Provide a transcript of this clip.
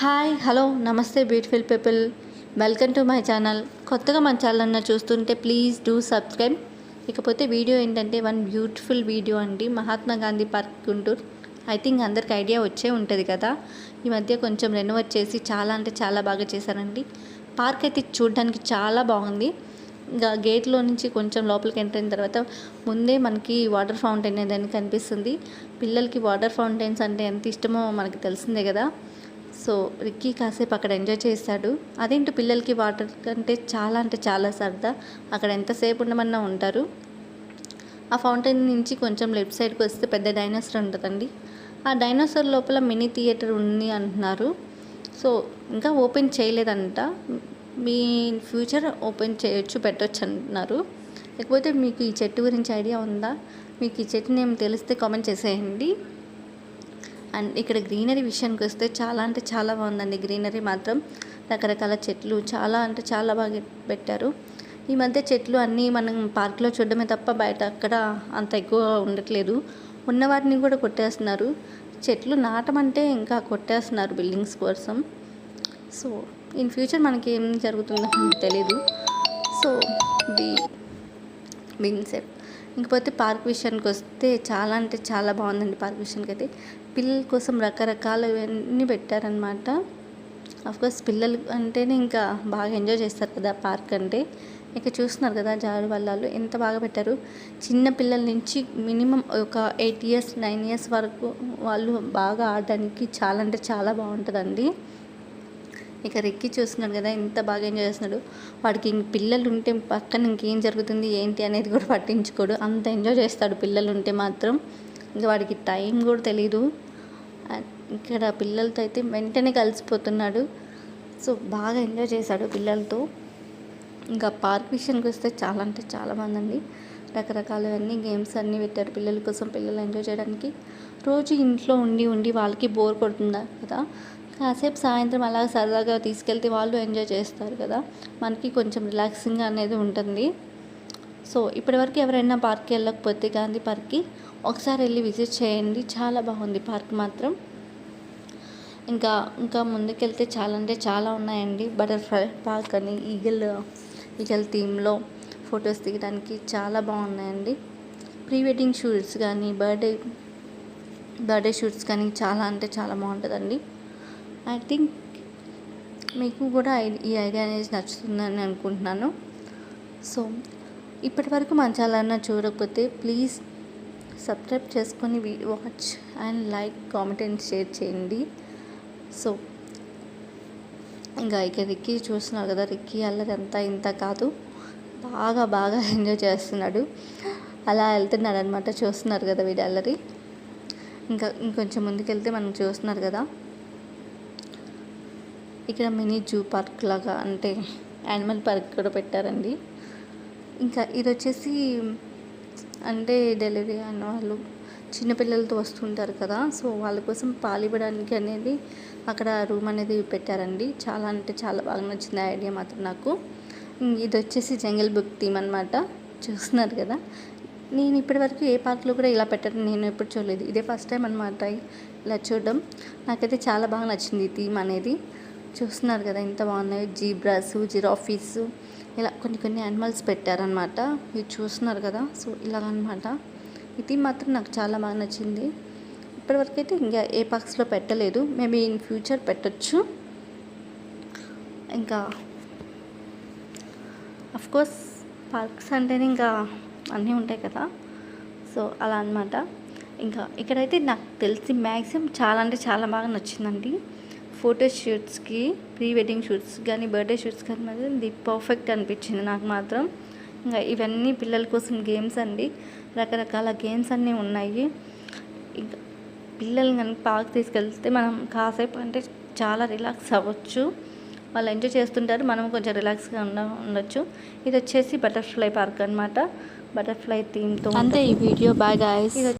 Hi hello నమస్తే beautiful people. Welcome to my channel. కొత్తగా మన ఛానల్ చూస్తుంటే ప్లీజ్ డూ సబ్స్క్రైబ్. ఇకపోతే వీడియో ఏంటంటే వన్ బ్యూటిఫుల్ వీడియో అండి. Mahatma Gandhi park Guntur. I think అందరికి ఐడియా వచ్చే ఉంటుంది కదా. ఈ మధ్య కొంచెం రెనోవేట్ చేసి చాలా అంటే చాలా బాగా చేశారండి. పార్క్ అయితే చూడడానికి చాలా బాగుంది. ఇంకా గేట్లో నుంచి కొంచెం లోపలికి ఎంటర్ అయిన తర్వాత ముందే మనకి వాటర్ ఫౌంటైన్ అనేది కనిపిస్తుంది. పిల్లలకి వాటర్ ఫౌంటైన్స్ అంటే ఎంత ఇష్టమో మనకి తెలిసిందే కదా. సో రిక్కీ కాసేపు అక్కడ ఎంజాయ్ చేశాడు అదేంటి పిల్లలకి వాటర్ కంటే చాలా అంటే చాలా సరదా. అక్కడ ఎంతసేపు ఉండమన్నా ఉంటారు. ఆ ఫౌంటైన్ నుంచి కొంచెం లెఫ్ట్ సైడ్కి వస్తే పెద్ద డైనోసర్ ఉంటుందండి. ఆ డైనోసర్ లోపల మినీ థియేటర్ ఉంది అంటున్నారు. సో ఇంకా ఓపెన్ చేయలేదంట. మీ ఫ్యూచర్ ఓపెన్ చేయొచ్చు పెట్టొచ్చు అంటున్నారు. లేకపోతే మీకు ఈ చెట్టు గురించి ఐడియా ఉందా? మీకు ఈ చెట్టు నేను తెలిస్తే కామెంట్ చేసేయండి. అండ్ ఇక్కడ గ్రీనరీ విషయానికి వస్తే చాలా అంటే చాలా బాగుందండి. గ్రీనరీ మాత్రం రకరకాల చెట్లు చాలా అంటే చాలా బాగా పెట్టారు. ఈ మధ్య చెట్లు అన్నీ మనం పార్క్లో చూడడమే తప్ప బయట అక్కడ అంత ఎక్కువ ఉండట్లేదు. ఉన్న వాటిని కూడా కొట్టేస్తున్నారు. చెట్లు నాటమంటే ఇంకా కొట్టేస్తున్నారు బిల్డింగ్స్ కోసం. సో ఇన్ ఫ్యూచర్ మనకి ఏం జరుగుతుందో తెలియదు సో బీ బిన్సెప్ ఇంకపోతే పార్క్ విషయానికి వస్తే చాలా అంటే చాలా బాగుందండి పార్క్ విషయానికి అయితే పిల్లల కోసం రకరకాలవన్నీ పెట్టారనమాట కోర్స్ పిల్లలు అంటేనే ఇంకా బాగా ఎంజాయ్ చేస్తారు కదా పార్క్ అంటే. ఇక చూస్తున్నారు కదా జారు వల్లాలు ఎంత బాగా పెట్టారు. చిన్న పిల్లల నుంచి మినిమం ఒక ఎయిట్ ఇయర్స్ నైన్ ఇయర్స్ వరకు వాళ్ళు బాగా ఆడడానికి చాలా అంటే చాలా బాగుంటుందండి. ఇక రెక్కి చూస్తున్నాడు కదా ఎంత బాగా ఎంజాయ్ చేస్తున్నాడు. వాడికి ఇంక పిల్లలు ఉంటే పక్కన ఇంకేం జరుగుతుంది ఏంటి అనేది కూడా పట్టించుకోడు. అంత ఎంజాయ్ చేస్తాడు పిల్లలు ఉంటే మాత్రం. ఇంకా వాడికి టైం కూడా తెలియదు ఇక్కడ పిల్లలతో అయితే వెంటనే కలిసిపోతున్నాడు. సో బాగా ఎంజాయ్ చేశాడు పిల్లలతో. ఇంకా పార్క్ విషయానికి వస్తే చాలా అంటే చాలామంది అండి రకరకాలవన్నీ గేమ్స్ అన్నీ పెట్టారు పిల్లల కోసం పిల్లలు ఎంజాయ్ చేయడానికి. రోజు ఇంట్లో ఉండి ఉండి వాళ్ళకి బోర్ కొడుతుందా కదా? కాసేపు సాయంత్రం అలా సరదాగా తీసుకెళ్తే వాళ్ళు ఎంజాయ్ చేస్తారు కదా? మనకి కొంచెం రిలాక్సింగ్ అనేది ఉంటుంది. సో ఇప్పటివరకు ఎవరైనా పార్క్కి వెళ్ళకపోతే గాంధీ పార్క్కి ఒకసారి వెళ్ళి విజిట్ చేయండి. చాలా బాగుంది పార్క్ మాత్రం. ఇంకా ఇంకా ముందుకెళ్తే చాలా అంటే చాలా ఉన్నాయండి. బటర్ఫ్లై పార్క్ అని ఈగల్ ఈగల్ థీమ్లో ఫొటోస్ దిగడానికి చాలా బాగున్నాయండి. ప్రీ వెడ్డింగ్ షూట్స్ కానీ బర్త్డే బర్త్డే షూట్స్ కానీ చాలా అంటే చాలా బాగుంటుందండి. ఐ థింక్ మీకు కూడా ఈ ఐడియా అనేది నచ్చుతుందని అనుకుంటున్నాను. సో ఇప్పటి వరకు మన ఛానల్ చూడకపోతే ప్లీజ్ సబ్స్క్రైబ్ చేసుకొని watch and like comment and share చేయండి. సో ఇంకా ఇక రిక్కీ చూస్తున్నారు కదా రిక్కీ అల్లరి అంతా ఇంత కాదు. బాగా బాగా ఎంజాయ్ చేస్తున్నాడు. అలా వెళ్తున్నాడు అనమాట చూస్తున్నారు కదా వీడి అల్లరి. ఇంకా ఇంకొంచెం ముందుకెళ్తే మనం చూస్తున్నారు కదా. ఇక్కడ మినీ జూ పార్క్ లాగా అంటే యానిమల్ పార్క్ కూడా పెట్టారండి. ఇంకా ఇది వచ్చేసి అంటే డెలివరీ అయిన వాళ్ళు చిన్నపిల్లలతో వస్తుంటారు కదా సో వాళ్ళ కోసం పాలు ఇవ్వడానికి అనేది అక్కడ రూమ్ అనేది పెట్టారండి. చాలా అంటే చాలా బాగా నచ్చింది ఐడియా మాత్రం నాకు. ఇది వచ్చేసి జంగల్ బుక్ థీమ్ అనమాట చూస్తున్నారు కదా. నేను ఇప్పటివరకు ఏ పార్క్లో కూడా ఇలా పెట్టడం నేను ఎప్పుడు చూడలేదు. ఇదే ఫస్ట్ టైం అనమాట ఇలా చూడడం. నాకైతే చాలా బాగా నచ్చింది ఈ థీమ్ అనేది. చూస్తున్నారు కదా ఎంత బాగున్నాయి. జీబ్రాస్ జిరాఫీస్ ఇలా కొన్ని కొన్ని యానిమల్స్ పెట్టారనమాట మీరు చూస్తున్నారు కదా సో ఇలాగనమాట ఇది మాత్రం నాకు చాలా బాగా నచ్చింది. ఇప్పటివరకు అయితే ఇంకా ఏ పార్క్స్లో పెట్టలేదు. మేబీ ఇన్ ఫ్యూచర్ పెట్టచ్చు. ఇంకా కోర్స్ పార్క్స్ అంటేనే ఇంకా అన్నీ ఉంటాయి కదా. సో అలా అనమాట ఇంకా ఇక్కడైతే నాకు తెలిసి మ్యాక్సిమం చాలా అంటే చాలా బాగా నచ్చిందండి. ఫోటో షూట్స్కి ప్రీ వెడ్డింగ్ షూట్స్ కానీ బర్త్డే షూట్స్ కానీ మాత్రం ది పర్ఫెక్ట్ అనిపించింది నాకు మాత్రం. ఇంకా ఇవన్నీ పిల్లల కోసం గేమ్స్ అండి. రకరకాల గేమ్స్ అన్నీ ఉన్నాయి. ఇంకా పిల్లల్ని కనుక పార్క్ తీసుకెళ్తే మనం కాసేపు అంటే చాలా రిలాక్స్ అవ్వచ్చు. వాళ్ళు ఎంజాయ్ చేస్తుంటారు. మనం కొంచెం రిలాక్స్గా ఉండ ఉండొచ్చు. ఇది వచ్చేసి బటర్ఫ్లై పార్క్ అనమాట బటర్ఫ్లై థీమ్తో అంతే ఈ వీడియో. Bye guys. ఇది